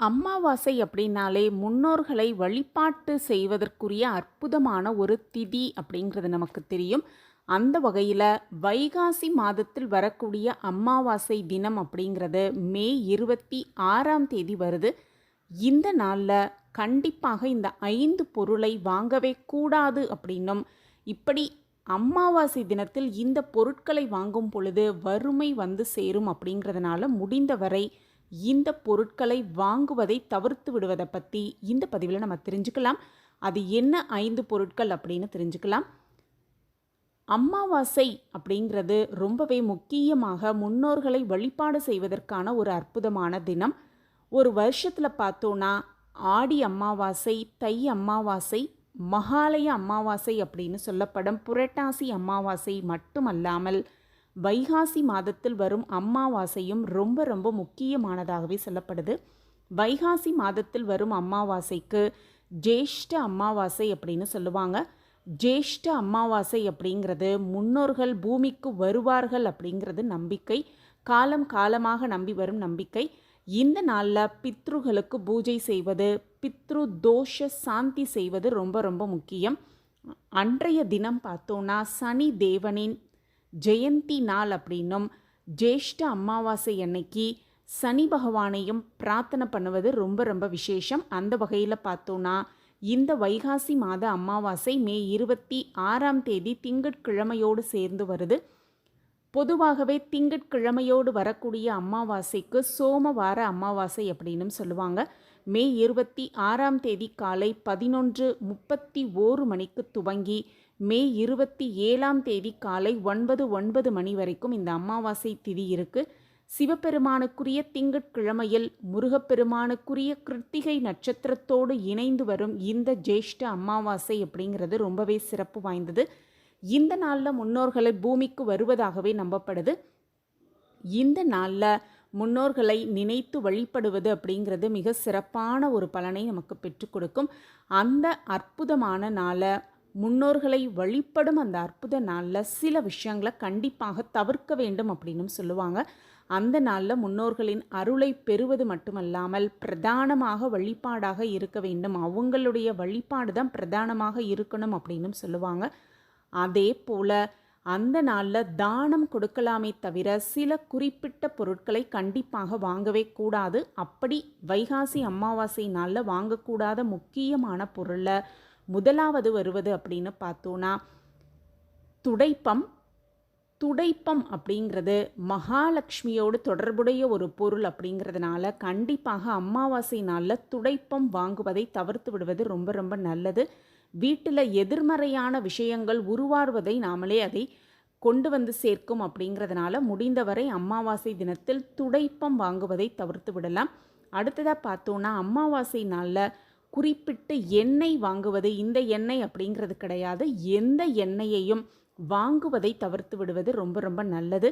அமாவாசை அப்படின்னாலே முன்னோர்களை வழிபாட்டு செய்வதற்குரிய அற்புதமான ஒரு திதி அப்படிங்கிறது நமக்கு தெரியும். அந்த வகையில் வைகாசி மாதத்தில் வரக்கூடிய அமாவாசை தினம் அப்படிங்கிறது மே இருபத்தி ஆறாம் தேதி வருது. இந்த நாளில் கண்டிப்பாக இந்த ஐந்து பொருளை வாங்கவே கூடாது அப்படின்னும். இப்படி அமாவாசை தினத்தில் இந்த பொருட்களை வாங்கும் பொழுது வறுமை வந்து சேரும் அப்படிங்கிறதுனால முடிந்தவரை இந்த பொருட்களை வாங்குவதை தவிர்த்து விடுவதை பற்றி இந்த பதிவில் நம்ம தெரிஞ்சுக்கலாம். அது என்ன ஐந்து பொருட்கள் அப்படின்னு தெரிஞ்சுக்கலாம். அமாவாசை அப்படிங்கிறது ரொம்பவே முக்கியமாக முன்னோர்களை வழிபாடு செய்வதற்கான ஒரு அற்புதமான தினம். ஒரு வருஷத்தில் பார்த்தோன்னா ஆடி அமாவாசை தை அமாவாசை மகாலய அமாவாசை அப்படின்னு சொல்லப்படும் புரட்டாசி அமாவாசை மட்டுமல்லாமல் வைகாசி மாதத்தில் வரும் அமாவாசையும் ரொம்ப ரொம்ப முக்கியமானதாகவே சொல்லப்படுது. வைகாசி மாதத்தில் வரும் அம்மாவாசைக்கு ஜேஷ்ட அம்மாவாசை அப்படின்னு சொல்லுவாங்க. ஜேஷ்ட அமாவாசை அப்படிங்கிறது முன்னோர்கள் பூமிக்கு வருவார்கள் அப்படிங்கிறது நம்பிக்கை. காலம் காலமாக நம்பி வரும் நம்பிக்கை. இந்த நாளில் பித்ருகளுக்கு பூஜை செய்வது பித்ரு தோஷ சாந்தி செய்வது ரொம்ப ரொம்ப முக்கியம். அன்றைய தினம் பார்த்தோன்னா சனி தேவனின் ஜெயந்தி நாள் அப்படின்னும் ஜேஷ்ட அமாவாசை அன்னைக்கு சனி பகவானையும் பிரார்த்தனை பண்ணுவது ரொம்ப ரொம்ப விசேஷம். அந்த வகையில் பார்த்தோன்னா இந்த வைகாசி மாத அமாவாசை மே இருபத்தி ஆறாம் தேதி திங்கட்கிழமையோடு சேர்ந்து வருது. பொதுவாகவே திங்கட்கிழமையோடு வரக்கூடிய அமாவாசைக்கு சோமவார அமாவாசை அப்படின்னும் சொல்லுவாங்க. மே இருபத்தி ஆறாம் தேதி காலை பதினொன்று முப்பத்தி ஓரு மணிக்கு துவங்கி மே இருபத்தி ஏழாம் தேதி காலை ஒன்பது ஒன்பது மணி வரைக்கும் இந்த அமாவாசை திதி இருக்கு. சிவபெருமானுக்குரிய திங்கட்கிழமையில் முருகப்பெருமானுக்குரிய கிருத்திகை நட்சத்திரத்தோடு இணைந்து வரும் இந்த ஜேஷ்ட அமாவாசை அப்படிங்கிறது ரொம்பவே சிறப்பு வாய்ந்தது. இந்த நாளில் முன்னோர்களை பூமிக்கு வருவதாகவே நம்பப்படுது. இந்த நாளில் முன்னோர்களை நினைத்து வழிபடுவது அப்படிங்கிறது மிக சிறப்பான ஒரு பலனை நமக்கு பெற்றுக் கொடுக்கும். அந்த அற்புதமான நாளை முன்னோர்களை வழிபடும் அந்த அற்புத நாளில் சில விஷயங்களை கண்டிப்பாக தவிர்க்க வேண்டும் அப்படின்னு சொல்லுவாங்க. அந்த நாளில் முன்னோர்களின் அருளை பெறுவது மட்டுமல்லாமல் பிரதானமாக வழிபாடாக இருக்க வேண்டும். அவங்களுடைய வழிபாடு தான் பிரதானமாக இருக்கணும் அப்படின்னு சொல்லுவாங்க. அதே போல் அந்த நாளில் தானம் கொடுக்கலாமே தவிர சில குறிப்பிட்ட பொருட்களை கண்டிப்பாக வாங்கவே கூடாது. அப்படி வைகாசி அமாவாசை நாளில் வாங்கக்கூடாத முக்கியமான பொருளை முதலாவது வருவது அப்படின்னு பார்த்தோன்னா துடைப்பம். துடைப்பம் அப்படிங்கிறது மகாலட்சுமியோடு தொடர்புடைய ஒரு பொருள் அப்படிங்கிறதுனால கண்டிப்பாக அமாவாசை நாளில் துடைப்பம் வாங்குவதை தவிர்த்து விடுவது ரொம்ப ரொம்ப நல்லது. வீட்டில் எதிர்மறையான விஷயங்கள் உருவாறுவதை நாமளே அதை கொண்டு வந்து சேர்க்கும் அப்படிங்கிறதுனால முடிந்தவரை அமாவாசை தினத்தில் துடைப்பம் வாங்குவதை தவிர்த்து விடலாம். அடுத்ததாக பார்த்தோன்னா அமாவாசை நாளில் குறிப்பிட்டு எண்ணெய் வாங்குவது இந்த எண்ணெய் அப்படிங்கிறது கிடையாது. எந்த எண்ணெயையும் வாங்குவதை தவிர்த்து விடுவது ரொம்ப ரொம்ப நல்லது.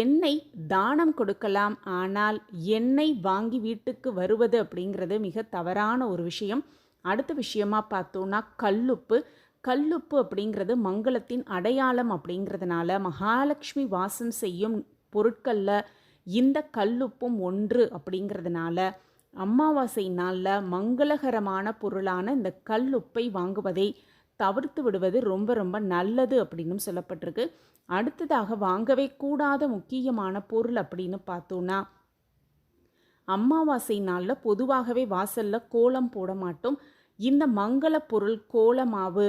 எண்ணெய் தானம் கொடுக்கலாம் ஆனால் எண்ணெய் வாங்கி வீட்டுக்கு வருவது அப்படிங்கிறது மிக தவறான ஒரு விஷயம். அடுத்த விஷயமா பார்த்தோன்னா கல்லுப்பு. கல்லுப்பு அப்படிங்கிறது மங்களத்தின் அடையாளம் அப்படிங்கிறதுனால மகாலட்சுமி வாசம் செய்யும் பொருட்களில் இந்த கல்லுப்பும் ஒன்று அப்படிங்கிறதுனால அமாவாசை நாளில் மங்களகரமான பொருளான இந்த கல் உப்பை வாங்குவதை தவிர்த்து விடுவது ரொம்ப ரொம்ப நல்லது அப்படின்னு சொல்லப்பட்டிருக்கு. அடுத்ததாக வாங்கவே கூடாத முக்கியமான பொருள் அப்படின்னு பார்த்தோன்னா அமாவாசை நாளில் பொதுவாகவே வாசலில் கோலம் போட மாட்டோம். இந்த மங்கள பொருள் கோலமாவு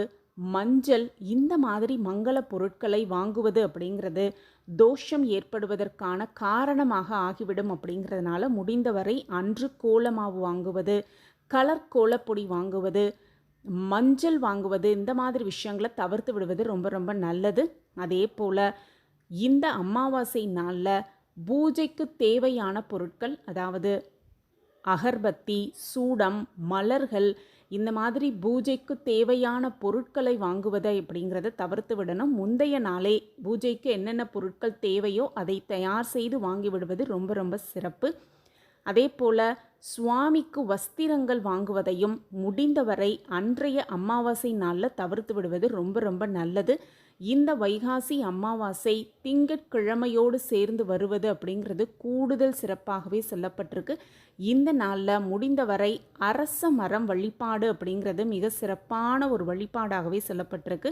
மஞ்சள் இந்த மாதிரி மங்கள பொருட்களை வாங்குவது அப்படிங்கிறது தோஷம் ஏற்படுவதற்கான காரணமாக ஆகிவிடும் அப்படிங்கிறதுனால முடிந்தவரை அன்று கோலமாவு வாங்குவது கலர் கோலப்பொடி வாங்குவது மஞ்சள் வாங்குவது இந்த மாதிரி விஷயங்களை தவிர்த்து விடுவது ரொம்ப ரொம்ப நல்லது. அதே போல் இந்த அமாவாசை நாளில் பூஜைக்கு தேவையான பொருட்கள் அதாவது அகர்பத்தி சூடம் மலர்கள் இந்த மாதிரி பூஜைக்கு தேவையான பொருட்களை வாங்குவதை அப்படிங்கிறத தவிர்த்து விடணும். முந்தைய நாளே பூஜைக்கு என்னென்ன பொருட்கள் தேவையோ அதை தயார் செய்து வாங்கி விடுவது ரொம்ப ரொம்ப சிறப்பு. அதே போல் சுவாமிக்கு வஸ்திரங்கள் வாங்குவதையும் முடிந்தவரை அன்றைய அமாவாசை நாளில் தவிர்த்து விடுவது ரொம்ப ரொம்ப நல்லது. இந்த வைகாசி அமாவாசை திங்கட்கிழமையோடு சேர்ந்து வருவது அப்படிங்கிறது கூடுதல் சிறப்பாகவே சொல்லப்பட்டிருக்கு. இந்த நாளில் முடிந்தவரை அரச மரம் வழிபாடு அப்படிங்கிறது மிக சிறப்பான ஒரு வழிபாடாகவே சொல்லப்பட்டிருக்கு.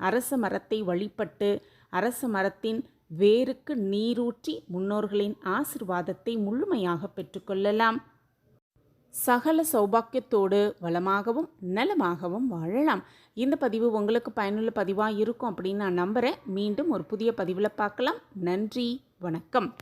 அரச மரத்தை வழிபட்டு அரச மரத்தின் வேருக்கு நீரூற்றி முன்னோர்களின் ஆசிர்வாதத்தை முழுமையாக பெற்றுக்கொள்ளலாம் சகல சௌபாக்கியத்தோடு வளமாகவும் நலமாகவும் வாழலாம். இந்த பதிவு உங்களுக்கு பயனுள்ள பதிவாக இருக்கும் அப்படின்னு நான் நம்புகிறேன் மீண்டும் ஒரு புதிய பதிவில் பார்க்கலாம். நன்றி வணக்கம்.